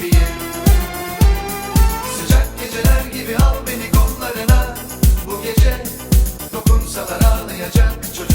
diye Sıcak geceler gibi al beni kollarına. Bu gece dokunsalar ağlayacak çocuk